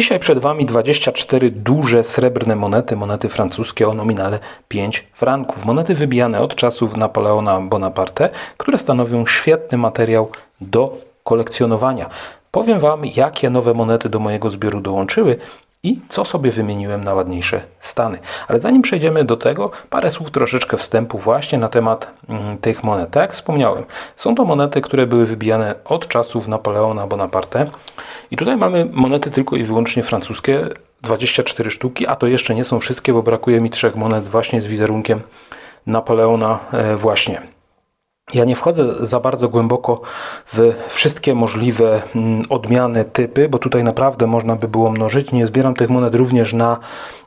Dzisiaj przed Wami 24 duże srebrne monety, monety francuskie o nominale 5 franków. Monety wybijane od czasów Napoleona Bonaparte, które stanowią świetny materiał do kolekcjonowania. Powiem Wam, jakie nowe monety do mojego zbioru dołączyły i co sobie wymieniłem na ładniejsze stany. Ale zanim przejdziemy do tego, parę słów troszeczkę wstępu właśnie na temat mm, tych monet. Tak jak wspomniałem, są to monety, które były wybijane od czasów Napoleona Bonaparte. I tutaj mamy monety tylko i wyłącznie francuskie, 24 sztuki, a to jeszcze nie są wszystkie, bo brakuje mi trzech monet właśnie z wizerunkiem Napoleona e, właśnie. Ja nie wchodzę za bardzo głęboko w wszystkie możliwe mm, odmiany, typy, bo tutaj naprawdę można by było mnożyć. Nie zbieram tych monet również na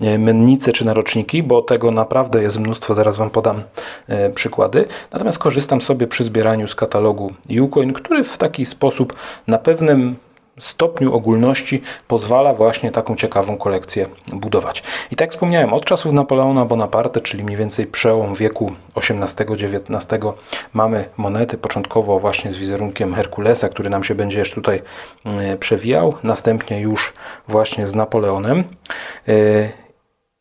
e, mennice czy na roczniki, bo tego naprawdę jest mnóstwo, zaraz Wam podam e, przykłady. Natomiast korzystam sobie przy zbieraniu z katalogu Ucoin, który w taki sposób na pewnym stopniu ogólności pozwala właśnie taką ciekawą kolekcję budować. I tak jak wspomniałem, od czasów Napoleona Bonaparte, czyli mniej więcej przełom wieku XVIII-XIX, mamy monety początkowo właśnie z wizerunkiem Herkulesa, który nam się będzie jeszcze tutaj mm, przewijał, następnie już właśnie z Napoleonem. Y,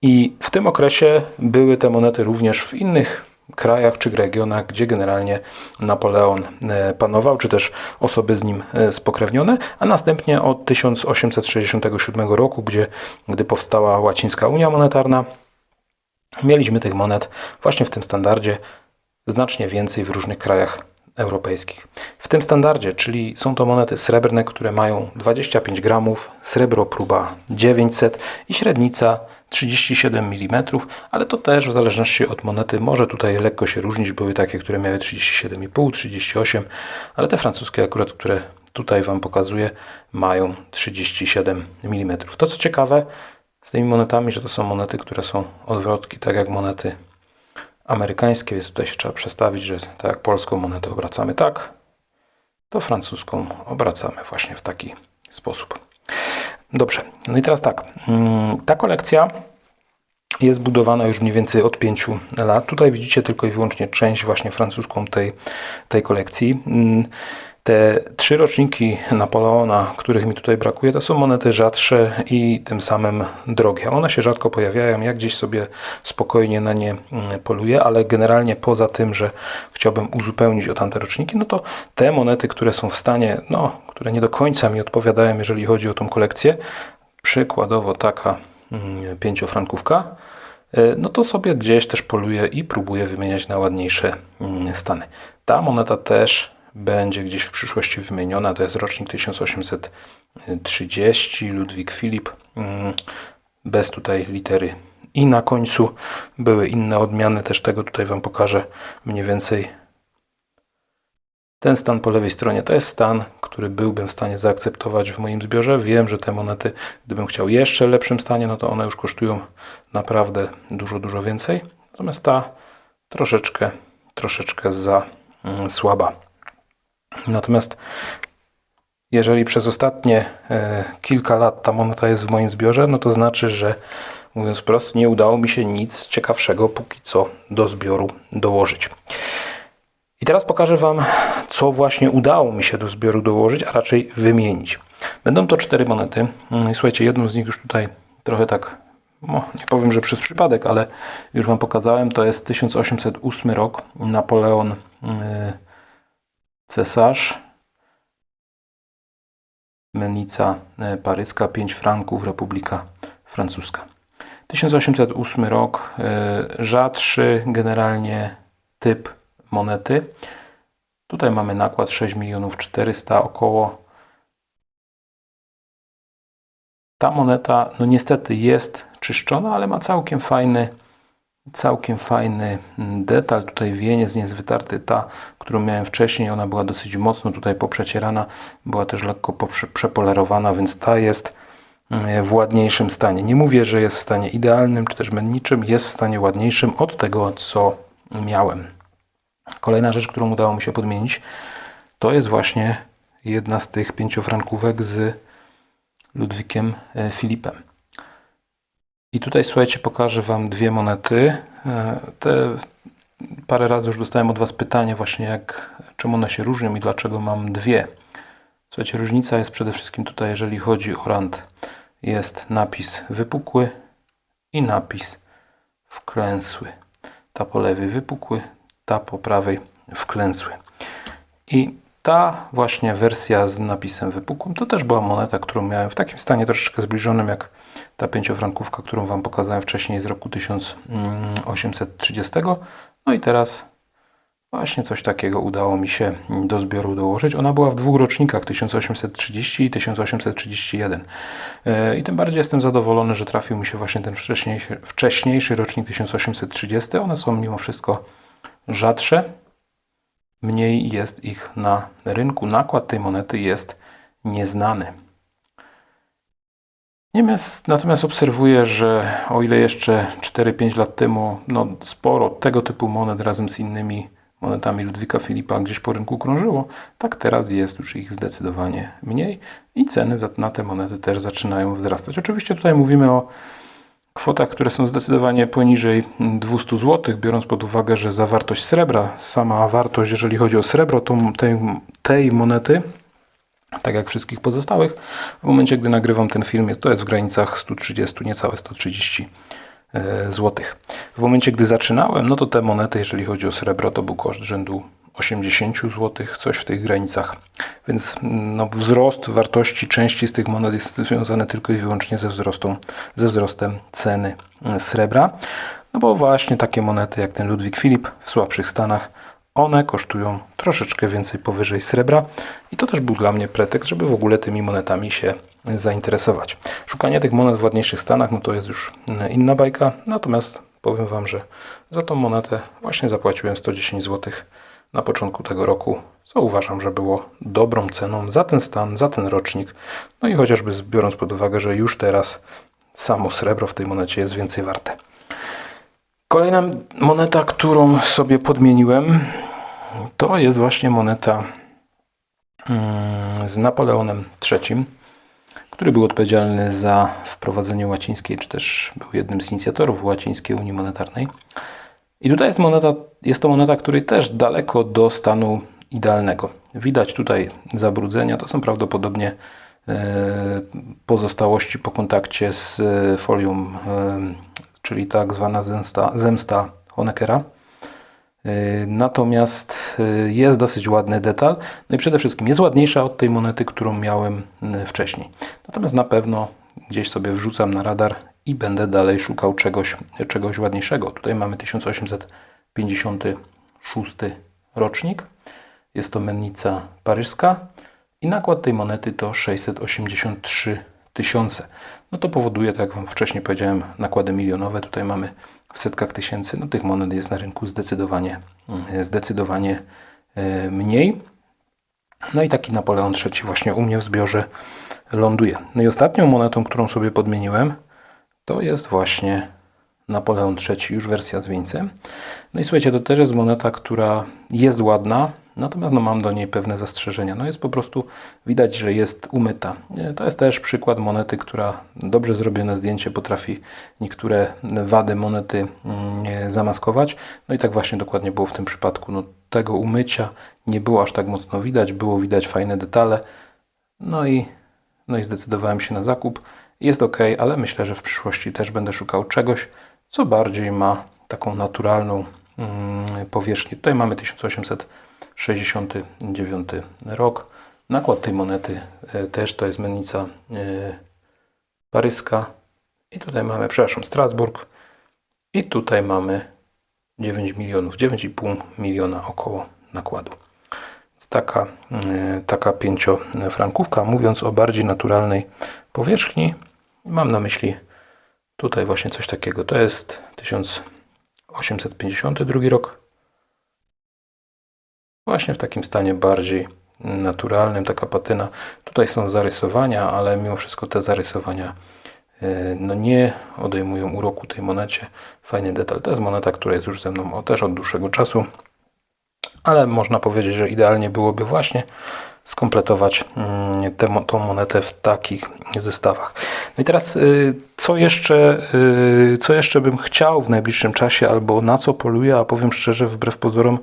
I w tym okresie były te monety również w innych krajach czy regionach, gdzie generalnie Napoleon e, panował, czy też osoby z nim e, spokrewnione, a następnie od 1867 roku, gdzie, gdy powstała Łacińska Unia Monetarna, mieliśmy tych monet właśnie w tym standardzie znacznie więcej w różnych krajach europejskich. W tym standardzie, czyli są to monety srebrne, które mają 25 gramów, srebro próba 900 i średnica 37 mm, ale to też w zależności od monety może tutaj lekko się różnić. Były takie, które miały 37,5, 38, ale te francuskie akurat, które tutaj Wam pokazuję, mają 37 mm. To co ciekawe z tymi monetami, że to są monety, które są odwrotki, tak jak monety amerykańskie, więc tutaj się trzeba przestawić, że tak jak polską monetę obracamy tak, to francuską obracamy właśnie w taki sposób. Dobrze, no i teraz tak. Mm, ta kolekcja jest budowana już mniej więcej od 5 lat. Tutaj widzicie tylko i wyłącznie część właśnie francuską tej, tej kolekcji. Mm, te trzy roczniki Napoleona, których mi tutaj brakuje, to są monety rzadsze i tym samym drogie. One się rzadko pojawiają, ja gdzieś sobie spokojnie na nie mm, poluję, ale generalnie poza tym, że chciałbym uzupełnić o tamte roczniki, no to te monety, które są w stanie, no, które nie do końca mi odpowiadają, jeżeli chodzi o tą kolekcję, przykładowo taka pięciofrankówka, y, no to sobie gdzieś też poluję i próbuję wymieniać na ładniejsze mm, stany. Ta moneta też będzie gdzieś w przyszłości wymieniona. To jest rocznik 1830, Ludwik Filip, mm, bez tutaj litery i na końcu były inne odmiany, też tego tutaj Wam pokażę mniej więcej. Ten stan po lewej stronie to jest stan, który byłbym w stanie zaakceptować w moim zbiorze. Wiem, że te monety, gdybym chciał jeszcze lepszym stanie, no to one już kosztują naprawdę dużo, dużo więcej. Natomiast ta troszeczkę, troszeczkę za mm, słaba. Natomiast jeżeli przez ostatnie e, kilka lat ta moneta jest w moim zbiorze, no to znaczy, że mówiąc wprost, nie udało mi się nic ciekawszego póki co do zbioru dołożyć. I teraz pokażę Wam, co właśnie udało mi się do zbioru dołożyć, a raczej wymienić. Będą to cztery monety. Mm, słuchajcie, jedną z nich już tutaj trochę tak, no, nie powiem, że przez przypadek, ale już Wam pokazałem. To jest 1808 rok. Napoleon yy, cesarz, mennica e, paryska, 5 franków, Republika Francuska. 1808 rok, e, rzadszy generalnie typ monety. Tutaj mamy nakład 6 milionów 400 około. Ta moneta, no niestety jest czyszczona, ale ma całkiem fajny Całkiem fajny mm, detal. Tutaj wieniec nie jest wytarty. Ta, którą miałem wcześniej, ona była dosyć mocno tutaj poprzecierana. Była też lekko przepolerowana, więc ta jest mm, w ładniejszym stanie. Nie mówię, że jest w stanie idealnym czy też menniczym. Jest w stanie ładniejszym od tego, co miałem. Kolejna rzecz, którą udało mi się podmienić, to jest właśnie jedna z tych pięciofrankówek z Ludwikiem e, Filipem. I tutaj słuchajcie, pokażę Wam dwie monety. E, te parę razy już dostałem od Was pytanie właśnie jak, czym one się różnią i dlaczego mam dwie. Słuchajcie, różnica jest przede wszystkim tutaj, jeżeli chodzi o rand. jest napis wypukły i napis wklęsły. Ta po lewej wypukły, ta po prawej wklęsły. I ta właśnie wersja z napisem wypukłym to też była moneta, którą miałem w takim stanie troszeczkę zbliżonym jak ta pięciofrankówka, którą Wam pokazałem wcześniej z roku 1830. No i teraz właśnie coś takiego udało mi się do zbioru dołożyć. Ona była w dwóch rocznikach 1830 i 1831. E, I tym bardziej jestem zadowolony, że trafił mi się właśnie ten wcześniejszy, wcześniejszy rocznik 1830. One są mimo wszystko rzadsze mniej jest ich na rynku. Nakład tej monety jest nieznany. Niemniej- Natomiast obserwuję, że o ile jeszcze 4-5 lat temu no, sporo tego typu monet razem z innymi monetami Ludwika Filipa gdzieś po rynku krążyło, tak teraz jest już ich zdecydowanie mniej i ceny na te monety też zaczynają wzrastać. Oczywiście tutaj mówimy o kwotach, które są zdecydowanie poniżej 200 zł, biorąc pod uwagę, że zawartość srebra, sama wartość, jeżeli chodzi o srebro, to tej, tej monety, tak jak wszystkich pozostałych, w momencie, gdy nagrywam ten film, to jest w granicach 130, niecałe 130 zł. W momencie, gdy zaczynałem, no to te monety, jeżeli chodzi o srebro, to był koszt rzędu 80 zł, coś w tych granicach. Więc mm, no, wzrost wartości części z tych monet jest związany tylko i wyłącznie ze, wzrostą, ze wzrostem ceny mm, srebra. No bo właśnie takie monety jak ten Ludwik Filip w słabszych stanach, one kosztują troszeczkę więcej powyżej srebra i to też był dla mnie pretekst, żeby w ogóle tymi monetami się zainteresować. Szukanie tych monet w ładniejszych stanach, no to jest już mm, inna bajka, natomiast powiem Wam, że za tą monetę właśnie zapłaciłem 110 zł na początku tego roku, co uważam, że było dobrą ceną za ten stan, za ten rocznik. No i chociażby biorąc pod uwagę, że już teraz samo srebro w tej monecie jest więcej warte. Kolejna moneta, którą sobie podmieniłem, to jest właśnie moneta mm, z Napoleonem III, który był odpowiedzialny za wprowadzenie łacińskiej, czy też był jednym z inicjatorów łacińskiej Unii Monetarnej. I tutaj jest moneta, jest to moneta, której też daleko do stanu idealnego. Widać tutaj zabrudzenia, to są prawdopodobnie e, pozostałości po kontakcie z e, folią, e, czyli tak zwana zemsta, zemsta Honeckera. Natomiast jest dosyć ładny detal, no i przede wszystkim jest ładniejsza od tej monety, którą miałem wcześniej. Natomiast na pewno gdzieś sobie wrzucam na radar i będę dalej szukał czegoś, czegoś ładniejszego. Tutaj mamy 1856 rocznik. Jest to mennica paryska i nakład tej monety to 683 tysiące. No to powoduje, tak jak Wam wcześniej powiedziałem, nakłady milionowe. Tutaj mamy w setkach tysięcy. No tych monet jest na rynku zdecydowanie, mm, zdecydowanie e, mniej. No i taki Napoleon III właśnie u mnie w zbiorze ląduje. No i ostatnią monetą, którą sobie podmieniłem, to jest właśnie Napoleon III, już wersja z wieńcem. No i słuchajcie, to też jest moneta, która jest ładna, natomiast no mam do niej pewne zastrzeżenia. No jest po prostu widać, że jest umyta. To jest też przykład monety, która dobrze zrobione zdjęcie potrafi niektóre wady monety mm, zamaskować. No i tak właśnie dokładnie było w tym przypadku. No, tego umycia nie było aż tak mocno widać, było widać fajne detale. No i, no i zdecydowałem się na zakup. Jest ok, ale myślę, że w przyszłości też będę szukał czegoś, co bardziej ma taką naturalną mm, powierzchnię. Tutaj mamy 1869 rok. Nakład tej monety e, też to jest mennica e, paryska. I tutaj mamy, przepraszam, Strasburg. I tutaj mamy 9 milionów, 9,5 miliona około nakładu. Taka, e, taka pięciofrankówka. Mówiąc o bardziej naturalnej powierzchni, mam na myśli tutaj właśnie coś takiego. To jest 1852 rok. Właśnie w takim stanie bardziej naturalnym, taka patyna. Tutaj są zarysowania, ale mimo wszystko te zarysowania e, no nie odejmują uroku tej monecie. Fajny detal. To jest moneta, która jest już ze mną o, też od dłuższego czasu, ale można powiedzieć, że idealnie byłoby właśnie skompletować mm, tę monetę w takich zestawach. No i teraz, y, co jeszcze, y, co jeszcze bym chciał w najbliższym czasie, albo na co poluję, a powiem szczerze, wbrew pozorom,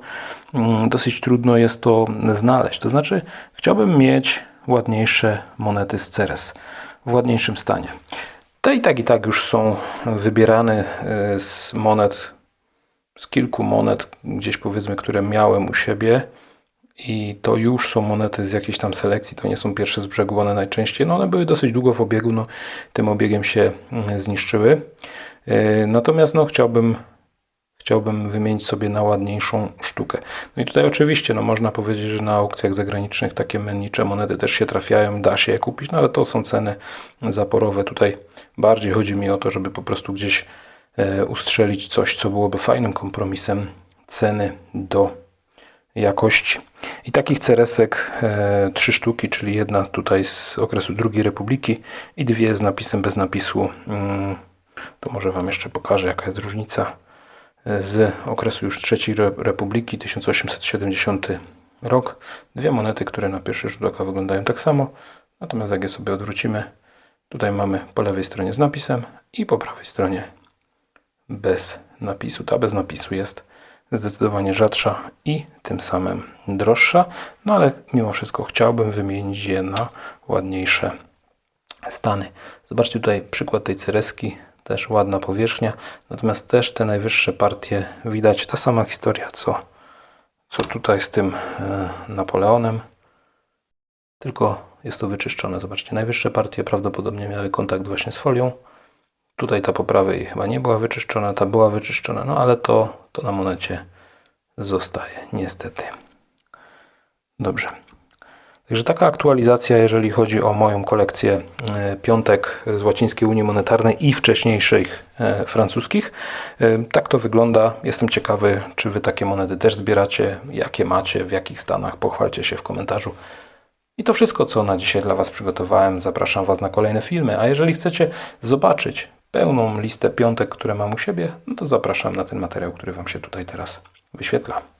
mm, dosyć trudno jest to znaleźć. To znaczy, chciałbym mieć ładniejsze monety z Ceres. w ładniejszym stanie. Te i tak i tak już są wybierane e, z monet, z kilku monet, gdzieś powiedzmy, które miałem u siebie. I to już są monety z jakiejś tam selekcji, to nie są pierwsze z brzegu, one najczęściej, no one były dosyć długo w obiegu, no tym obiegiem się mm, zniszczyły. E, Natomiast no chciałbym, chciałbym wymienić sobie na ładniejszą sztukę. No i tutaj oczywiście, no można powiedzieć, że na aukcjach zagranicznych takie mennicze monety też się trafiają, da się je kupić, no ale to są ceny zaporowe. Tutaj bardziej chodzi mi o to, żeby po prostu gdzieś ustrzelić coś, co byłoby fajnym kompromisem ceny do jakości. I takich ceresek e, trzy sztuki, czyli jedna tutaj z okresu II Republiki i dwie z napisem bez napisu. Mm, to może Wam jeszcze pokażę, jaka jest różnica e, z okresu już III Re- Republiki, 1870 rok. Dwie monety, które na pierwszy rzut oka wyglądają tak samo, natomiast jak je sobie odwrócimy, tutaj mamy po lewej stronie z napisem i po prawej stronie bez napisu. Ta bez napisu jest zdecydowanie rzadsza i tym samym droższa, no ale mimo wszystko chciałbym wymienić je na ładniejsze stany. Zobaczcie tutaj przykład tej cereski, też ładna powierzchnia, natomiast też te najwyższe partie widać ta sama historia, co, co tutaj z tym e, Napoleonem, tylko jest to wyczyszczone. Zobaczcie, najwyższe partie prawdopodobnie miały kontakt właśnie z folią, Tutaj ta po prawej chyba nie była wyczyszczona, ta była wyczyszczona, no ale to, to na monecie zostaje, niestety. Dobrze. Także taka aktualizacja, jeżeli chodzi o moją kolekcję e, piątek z łacińskiej Unii Monetarnej i wcześniejszych e, francuskich. E, Tak to wygląda. Jestem ciekawy, czy Wy takie monety też zbieracie, jakie macie, w jakich stanach. Pochwalcie się w komentarzu. I to wszystko, co na dzisiaj dla Was przygotowałem. Zapraszam Was na kolejne filmy. A jeżeli chcecie zobaczyć pełną listę piątek, które mam u siebie, no to zapraszam na ten materiał, który Wam się tutaj teraz wyświetla.